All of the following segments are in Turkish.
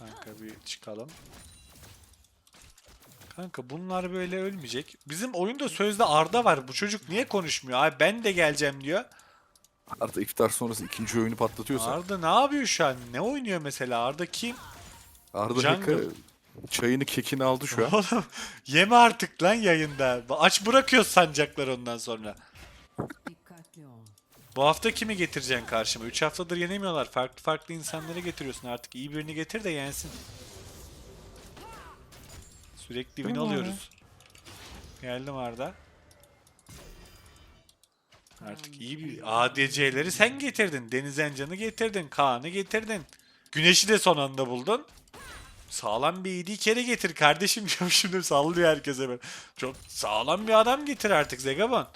Kanka bir çıkalım. Kanka bunlar böyle ölmeyecek. Bizim oyunda sözde Arda var. Bu çocuk niye konuşmuyor? Abi ben de geleceğim diyor. Arda iftar sonrası ikinci oyunu patlatıyorsa. Arda ne yapıyor şu an? Ne oynuyor mesela? Arda kim? Arda Jungle. Heka çayını kekini aldı şu an. Oğlum yeme artık lan yayında. Aç bırakıyor sancaklar ondan sonra. Bu hafta kimi getireceksin karşıma? 3 haftadır yenemiyorlar. Farklı farklı insanları getiriyorsun artık. İyi birini getir de yensin. Sürekli win alıyoruz. Geldim Arda. Artık iyi bir ADC'leri sen getirdin. Deniz Encan'ı getirdin. Kaan'ı getirdin. Güneş'i de son anda buldun. Sağlam bir iyi kere getir kardeşim diyorum şimdi sallıyor herkese ben. Çok sağlam bir adam getir artık Zegabon.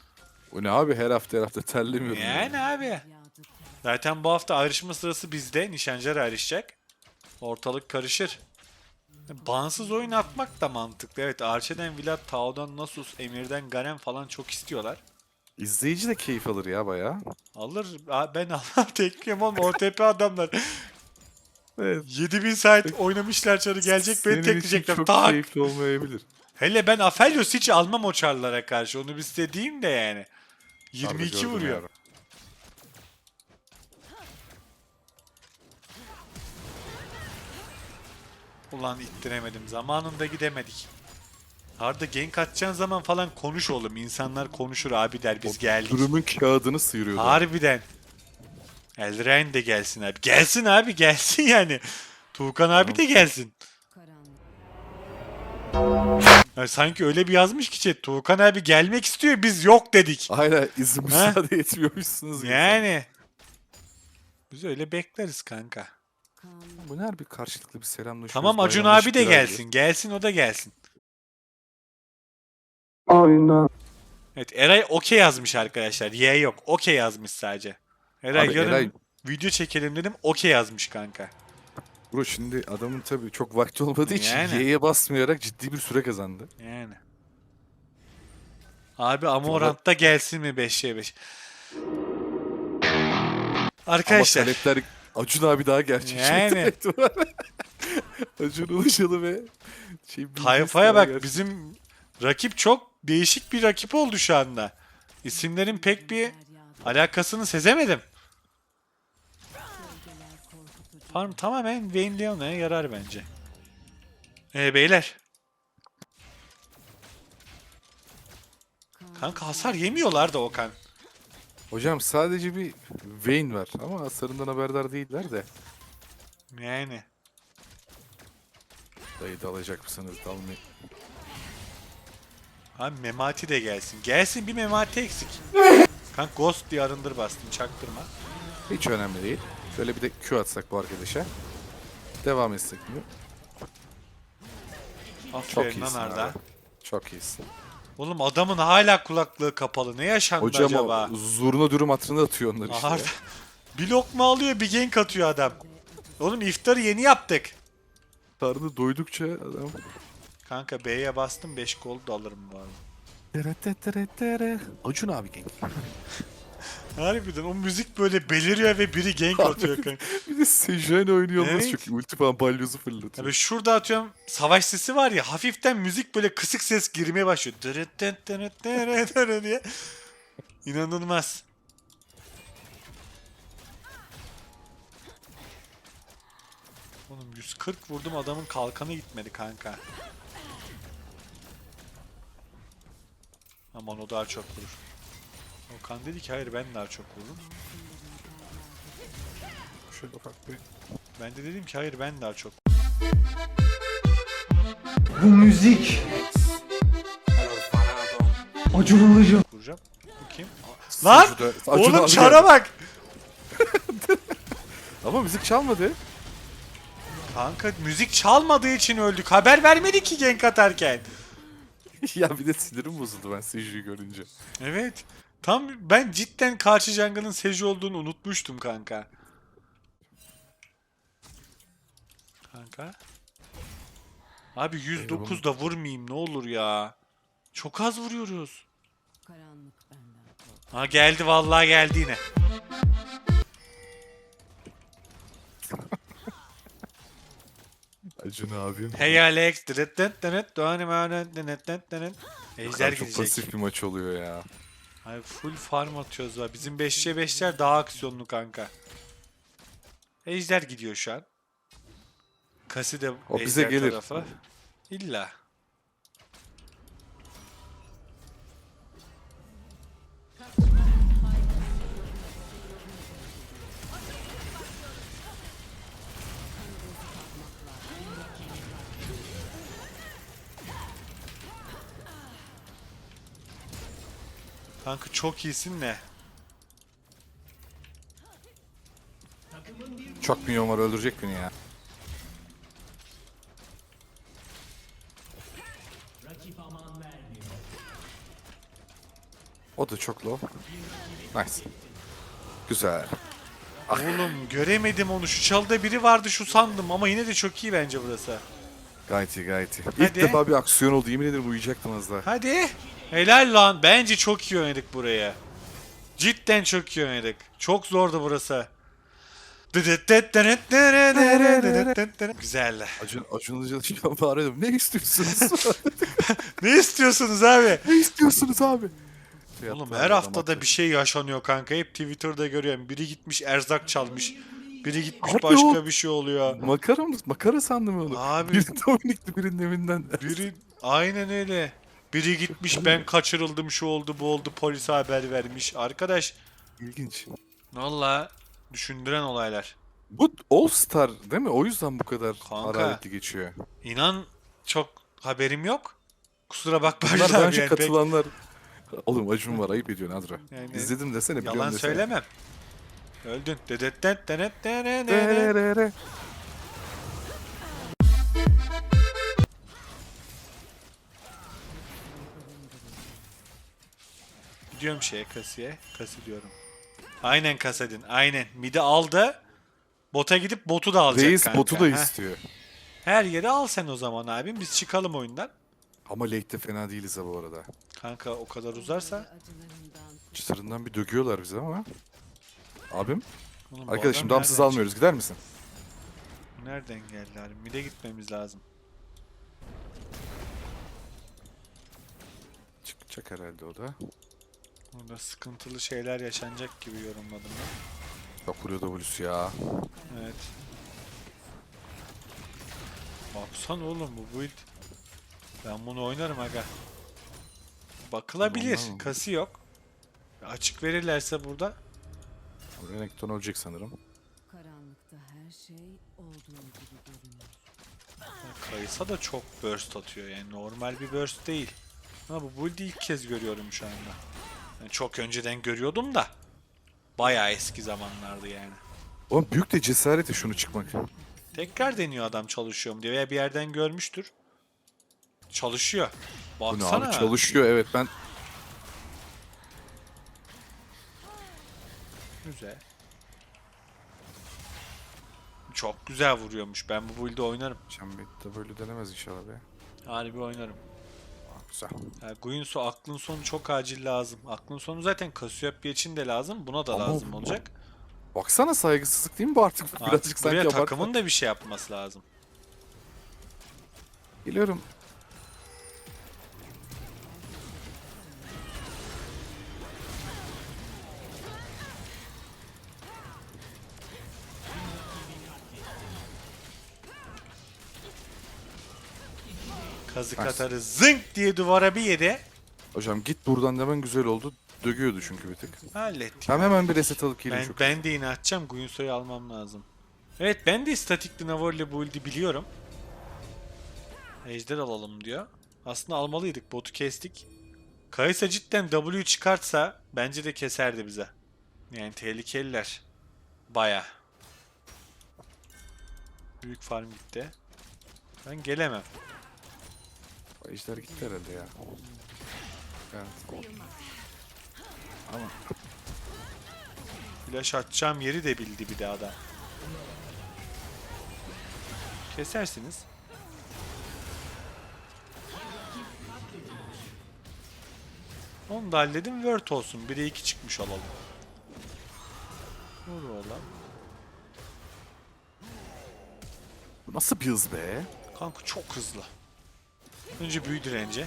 O ne abi her hafta her hafta terlemiyorum. ya. Yani abi. Zaten bu hafta ayrışma sırası bizde. Nişancılar ayrışacak. Ortalık karışır. Bağımsız oyun atmak da mantıklı. Evet Arçe'den Vlad, Tao'dan Nasus, Emir'den Garen falan çok istiyorlar. İzleyici de keyif alır ya baya. Alır. Ben Allah tekliyim oğlum. OTP adamlar. Evet. 7000 saat oynamışlar çarı gelecek beni Senin için tekleyecekler. çok Tak. keyifli olmayabilir. Hele ben Aphelios hiç almam o çarlara karşı. Onu bir istediğim de yani. Arda 22 gördüm vuruyor. Ulan ittiremedim. Zamanında gidemedik. Arda gank atacağın zaman falan konuş oğlum. İnsanlar konuşur abi der biz geldik. Durumun kağıdını sıyırıyordu. Harbiden. Eldrain de gelsin abi. Gelsin abi gelsin yani. Tuğkan abi de gelsin. Karanlık. Ya sanki öyle bir yazmış ki chat. Tuğkan abi gelmek istiyor biz yok dedik. Aynen izin müsaade etmiyormuşsunuz. gibi. Yani. Biz öyle bekleriz kanka. Kan. Bu ne bir karşılıklı bir selamlaşıyoruz. Tamam Acun abi de gelsin. Gelsin o da gelsin. Aynen. Evet Eray okey yazmış arkadaşlar. Y yok. Okey yazmış sadece. Eray Abi yarın Eray- video çekelim dedim. Okey yazmış kanka. Bro şimdi adamın tabii çok vakti olmadığı için Yani. Y'ye basmayarak ciddi bir süre kazandı. Yani. Abi Amorant'ta gelsin mi 5'ye 5? Arkadaşlar. Ama talepler Acun abi daha gerçekçi. Yani. Acun Ilıcalı ve şey, Bilgis Tayfaya daha bak gerçekçi. bizim rakip çok değişik bir rakip oldu şu anda. İsimlerin pek bir alakasını sezemedim. Farm tamamen Vayne Leona'ya yarar bence. Ee beyler. Kanka hasar yemiyorlar da Okan. Hocam sadece bir Vayne var ama hasarından haberdar değiller de. Yani. Dayı dalacak mısınız dalmayın. Abi Memati de gelsin. Gelsin bir Memati eksik. Kanka Ghost diye arındır bastım çaktırma. Hiç önemli değil. Şöyle bir de Q atsak bu arkadaşa. Devam etsek mi? Çok Aferin lan iyisin Arda. abi. Çok iyisin. Oğlum adamın hala kulaklığı kapalı. Ne yaşandı Hocam acaba? o zurna dürüm hatırında atıyor onlar işte. Arda. bir lokma alıyor bir gank atıyor adam. Oğlum iftarı yeni yaptık. Karnı doydukça adam. Kanka B'ye bastım 5 gold da alırım bu arada. Tere tere tere tere. Acun abi genç. Harbiden o müzik böyle beliriyor ve biri gank atıyor kanka. Bir de Sejuani oynuyor Evet. iyi. Ulti falan balyozu fırlatıyor. Tabii şurada atıyorum savaş sesi var ya hafiften müzik böyle kısık ses girmeye başlıyor. Dırıt dırıt dırıt dırıt dırıt diye. İnanılmaz. Oğlum 140 vurdum adamın kalkanı gitmedi kanka. Aman o daha çok vurur. Okan dedi ki hayır ben daha çok vururum. Şöyle ufak bir... Ben de dedim ki hayır ben daha çok Bu müzik Acun Ilıcalı vuracağım. Bu kim? Lan! Acun Oğlum abi çara geldi. bak! Ama müzik çalmadı. Kanka müzik çalmadığı için öldük. Haber vermedi ki gank atarken. ya bir de sinirim bozuldu ben Seju'yu görünce. Evet. Tam ben cidden karşı jungle'ın Seju olduğunu unutmuştum kanka. Kanka. Abi 109 da vurmayayım ne olur ya. Çok az vuruyoruz. Karanlık benden kork. Ha geldi vallahi geldi yine. Acun abim. Hey Alex. Ejder Çok gidecek. pasif bir maç oluyor ya. Ay full farm atıyoruz var. Bizim 5'e 5'ler daha aksiyonlu kanka. Ejder gidiyor şu an. Kasi de O bize gelir. tarafı. İlla. Kanka çok iyisin ne? Çok milyon var öldürecek beni ya. O da çok low. Nice. Güzel. Oğlum göremedim onu. Şu çalıda biri vardı şu sandım ama yine de çok iyi bence burası. Gayet iyi gayet iyi. İlk Hadi. defa bir aksiyon oldu. Yemin ederim uyuyacaktım az daha. Hadi. Helal lan. Bence çok iyi oynadık buraya. Cidden çok iyi oynadık. Çok zordu burası. Güzel. Acun, Acun Ilıcalı şu an bağırıyordum. Ne istiyorsunuz? Ne istiyorsunuz abi? ne istiyorsunuz abi? Oğlum her haftada bir şey yaşanıyor kanka. Hep Twitter'da görüyorum. Biri gitmiş erzak çalmış. Biri gitmiş Abi başka o- bir şey oluyor. Makara mı? Makara sandım onu. Abi. Biri Dominik'ti birinin evinden. Biri aynen öyle. Biri gitmiş ben kaçırıldım şu oldu bu oldu polise haber vermiş. Arkadaş İlginç. valla düşündüren olaylar. Bu All Star değil mi? O yüzden bu kadar Kanka. hararetli geçiyor. İnan çok haberim yok. Kusura bakma Bunlar abi daha önce yani pek katılanlar... Oğlum Acun var ayıp ediyorsun Adra. Yani İzledim desene biliyorum yalan desene. söylemem. Öldün. Dedetten denet denet denet. Dererere. Gidiyorum şeye kasiye. Kasi diyorum. Aynen kasadin. Aynen. Midi aldı. Bota gidip botu da alacak Reis kanka. botu da Heh. istiyor. Her yeri al sen o zaman abim. Biz çıkalım oyundan. Ama late'de fena değiliz ha bu arada. Kanka o kadar uzarsa. Çıtırından bir döküyorlar bize ama. Abim. Oğlum bu Arkadaşım adam damsız nereden almıyoruz. Gider misin? çıktı? Nereden geldi abi? Mide gitmemiz lazım. Çıkacak herhalde o da. Burada sıkıntılı şeyler yaşanacak gibi yorumladım ben. Çok vuruyor W'su ya. Evet. Baksana oğlum bu build. Ben bunu oynarım aga. Bakılabilir. Mı? Kası yok. Açık verirlerse burada. Renekton ölecek sanırım. karanlıkta her şey olduğu gibi görünür. Kayısa da çok burst atıyor yani normal bir burst değil. Ama bu build'i ilk kez görüyorum şu anda. Yani çok önceden görüyordum da. Bayağı eski zamanlardı yani. Oğlum büyük de cesareti şunu çıkmak. Tekrar deniyor adam çalışıyorum diye veya bir yerden görmüştür. Çalışıyor. Bu ne Baksana. abi çalışıyor evet ben Güzel. Çok güzel vuruyormuş. Ben bu build'i oynarım. Çembet'te böyle denemez inşallah be. Harbi oynarım. Güzel. Yani Guinsoo aklın sonu çok acil lazım. Aklın sonu zaten Cassiopeia için de lazım. Buna da Ama- lazım olacak. Baksana saygısızlık değil mi bu artık? Birazcık Artık sanki buraya abartma. takımın da bir şey yapması lazım. Geliyorum. Kazık Nice. atarı zınk diye duvara bir yedi. Hocam git buradan demen güzel oldu. Döküyordu çünkü bir tık. Hallettik. Ben hemen bir reset alıp geleyim Ben, çok. ben de yine atacağım. Guinsoo'yu almam lazım. Evet ben de statikli Navarre build'i biliyorum. Ejder alalım diyor. Aslında almalıydık. Botu kestik. Kayısa cidden W çıkartsa bence de keserdi bize. Yani tehlikeliler. Baya. Büyük farm gitti. Ben gelemem. Ejder gitti herhalde ya. Evet. Ama Flash atacağım yeri de bildi bir daha da. Kesersiniz. Onu da halledim. Word olsun. 1'e 2 çıkmış olalım. Vur oğlum. bu nasıl bir hız be? Kanka çok hızlı. Önce büyü direnci.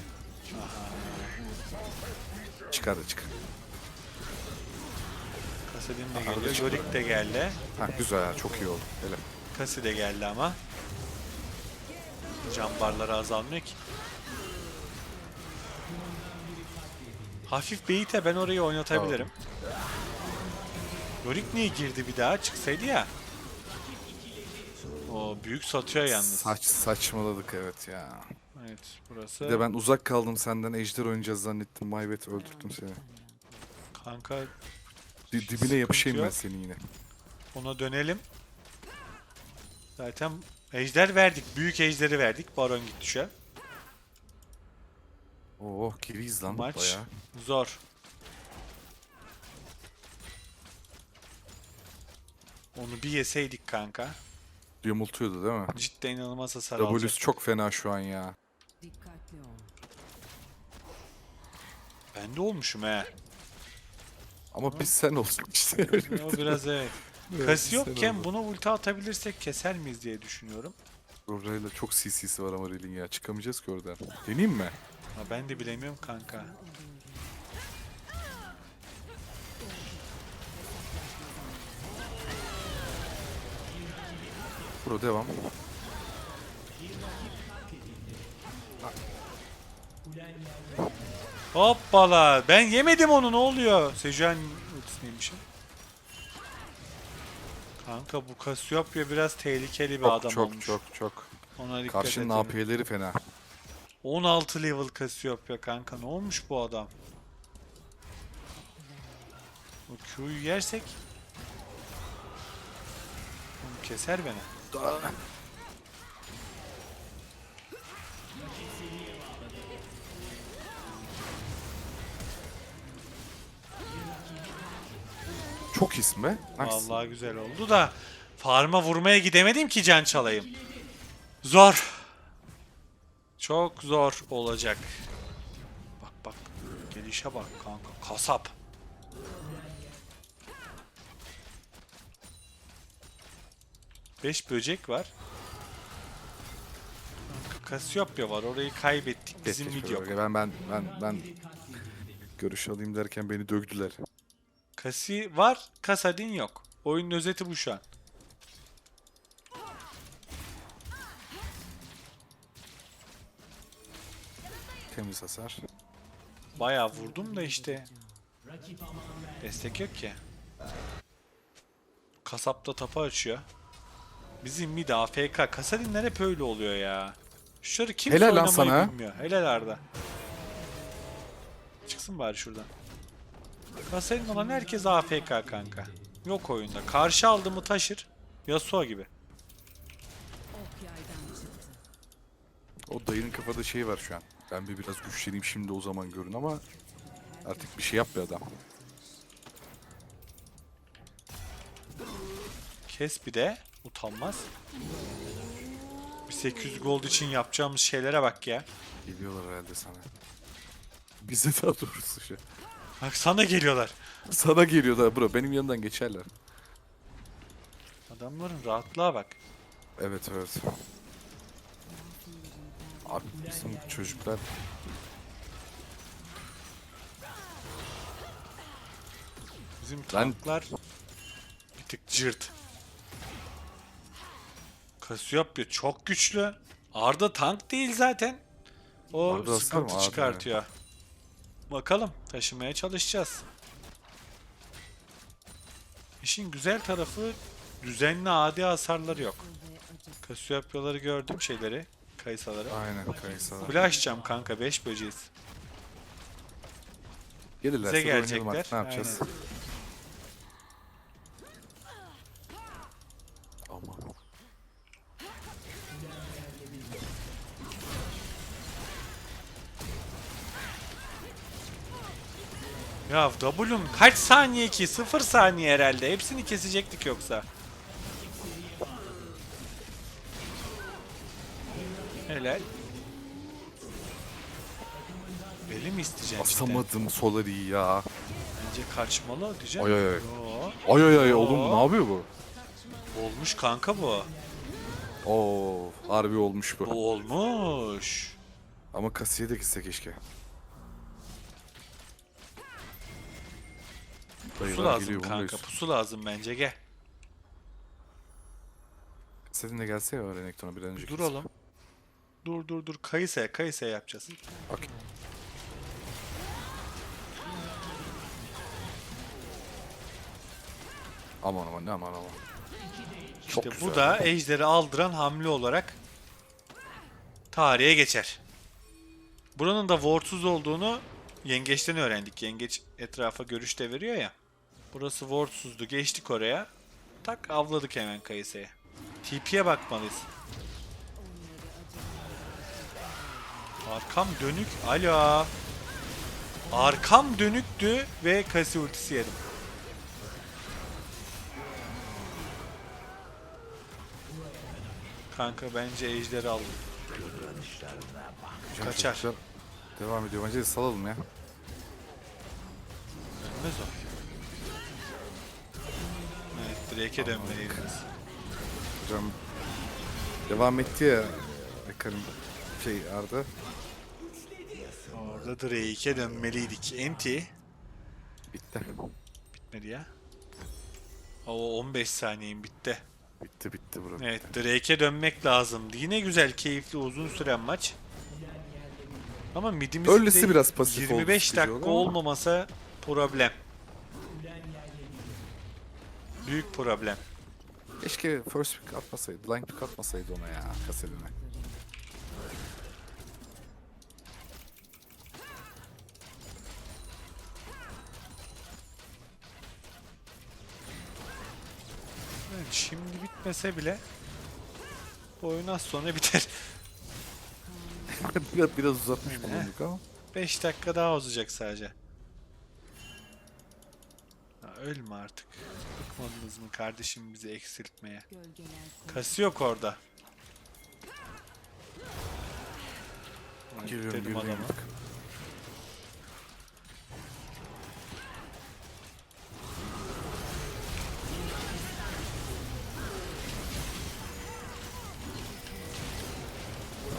Çıkar da çıkar. Kasadin de Aha, geliyor. Jorik de geldi. Ha güzel çok iyi oldu. Hele. Kasi de geldi ama. Can barları azalmıyor ki. Hafif beyite ben orayı oynatabilirim. Yorik niye girdi bir daha? Çıksaydı ya. O büyük satıyor yalnız. Saç saçmaladık evet ya. Evet burası. Bir de ben uzak kaldım senden ejder oynayacağız zannettim. Maybet öldürdüm seni. Kanka Di- dibine yapışayım ben yok. seni yine. ona dönelim. Zaten ejder verdik. Büyük ejderi verdik. Baron gitti şu an. Oo geriyiz lan Maç bayağı. zor. Onu bir yeseydik kanka. Yumultuyordu değil mi? Cidden inanılmaz hasar alacak. çok fena şu an ya. Dikkatli ol. Ben de olmuşum he. Ama biz sen olsun işte. O biraz evet. Sen yokken buna ulti atabilirsek keser miyiz diye düşünüyorum. Rorayla çok CC'si var ama Ril'in ya. Çıkamayacağız ki oradan. Deneyeyim mi? Ama ben de bilemiyorum kanka. Bro devam. Hoppala. Ben yemedim onu ne oluyor? Sejuani ultisiymişim. Kanka bu Cassiopeia biraz tehlikeli bir Çok adam çok olmuş. çok çok. Ona dikkat Karşının edelim. AP'leri fena. 16 level Cassiopeia kanka ne olmuş bu adam? Bu Q'yu yersek Oğlum keser beni. Çok be. Nice. Vallahi güzel oldu da farma vurmaya gidemedim ki can çalayım. Zor. Çok zor olacak. Bak bak. Gelişe bak kanka. Kasap. Beş böcek var. Cassiopeia var. Orayı kaybettik. Bizim mid yok. Ben ben ben ben görüş alayım derken beni dövdüler. Kasi var. Kasadin yok. Oyunun özeti bu şu an. Temiz hasar. Bayağı vurdum da işte. Destek yok ki. Kasap da tapa açıyor. Bizim mid AFK. Kasadinler hep öyle oluyor ya. Şurada kimse Helal lan oynamayı sana. bilmiyor. Helal Arda. Çıksın bari şuradan. Kasadin olan herkes AFK kanka. Yok oyunda. Karşı aldı mı taşır. Yasuo gibi. O dayının kafada şey var şu an. Ben bir biraz güçleneyim şimdi o zaman görün ama artık bir şey yapmıyor adam. Kes bir de. Utanmaz. Bir 800 gold için yapacağımız şeylere bak ya. Geliyorlar herhalde sana. Bize daha doğrusu şu. Bak sana geliyorlar. Sana geliyorlar bro. Benim yanından geçerler. Adamların rahatlığa bak. Evet evet. Abi bizim çocuklar Bizim Ben- tanklar bir tık cırt. Cassiopeia çok güçlü. Arda tank değil zaten. O Arda sıkıntı? Arda çıkartıyor. Bakalım taşımaya çalışacağız. İşin güzel tarafı düzenli adi hasarları yok. Cassiopeia'ları gördüm şeyleri. Kayısaları. aynen kayısalar. Açacağım kanka 5 böceğiz. Gelirlerse Bize oynayalım gelecekler. artık ne yapacağız? Aynen. Ya W'un kaç saniye ki? 0 saniye herhalde. Hepsini kesecektik yoksa. Helal. Beli mi isteyeceksin işte? Basamadım Solari'yi ya. Bence kaçmalı diyeceğim. Ay ay ay. Yo, Ay ay ay oğlum ne yapıyor bu? olmuş kanka bu. Oo, harbi olmuş bu. Bu olmuş. Ama kasiye de gitse keşke. Pusu Dayılar lazım geliyor, kanka. Pusu lazım bence gel. Senin de gelse ya Renekton'a bir an önce. Dur oğlum. Dur dur dur. Kayıse kayıse yapacağız. Okey. Aman aman ne aman aman. Çok İşte güzel. bu da ejderi aldıran hamle olarak tarihe geçer. Buranın da wardsuz olduğunu yengeçten öğrendik. Yengeç etrafa görüş de veriyor ya. Burası wardsuzdu. Geçtik oraya. Tak avladık hemen Kayse'ye. TP'ye bakmalıyız. Arkam dönük. Alo. Arkam dönüktü ve Kasi ultisi yedim. Kanka bence ejderi aldım. Hocam kaçar. Devam ediyor. Bence de salalım ya. Ölmez o. Drake'e dönmeliydiniz. Hocam devam etti ya. Ekar'ın şey Arda. Orada Drake'e dönmeliydik. Enti Bitti. bitmedi ya. O 15 saniyem bitti. Bitti bitti bro. Evet Drake'e dönmek lazımdı. Yine güzel, keyifli, uzun süren maç. Ama midimizin Öylesi de biraz pasif oldu, 25 sıkıcı dakika olmamasa problem. Büyük problem. Keşke first pick atmasaydı. Line pick atmasaydı ona ya kasedine. Evet, şimdi bitmese bile bu oyun az sonra biter. biraz, biraz uzatmış bulunduk ama. 5 dakika daha uzayacak sadece. Ha, ölme artık. Bıkmadınız mı kardeşim bizi eksiltmeye? Kası yok orada. Geliyorum Dedim geliyorum. adama.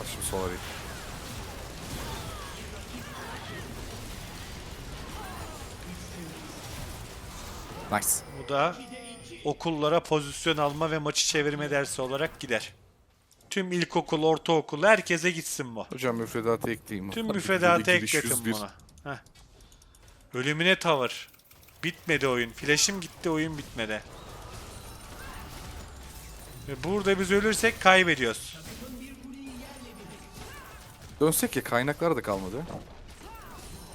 Al şimdi sol arayayım. Nice. Da okullara pozisyon alma ve maçı çevirme dersi olarak gider. Tüm ilkokul, ortaokul herkese gitsin bu. Hocam müfredatı ekleyeyim. Tüm müfredatı ekletin 101. buna. Heh. Ölümüne tavır. Bitmedi oyun. Flash'im gitti oyun bitmedi. Ve burada biz ölürsek kaybediyoruz. Dönsek ya kaynaklar da kalmadı.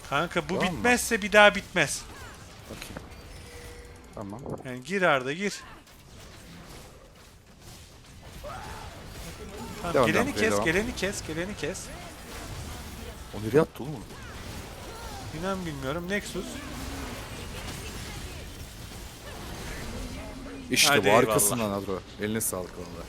Kanka bu Tamam mı? bitmezse bir daha bitmez. Bakayım. Tamam. Yani gir Arda gir. Tamam, Devam, geleni devam, kes, devam. geleni kes, geleni kes. O nereye attı oğlum? İnan bilmiyorum. Nexus. İşte Hadi bu eyvallah. arkasından Adro. Eline sağlık onda.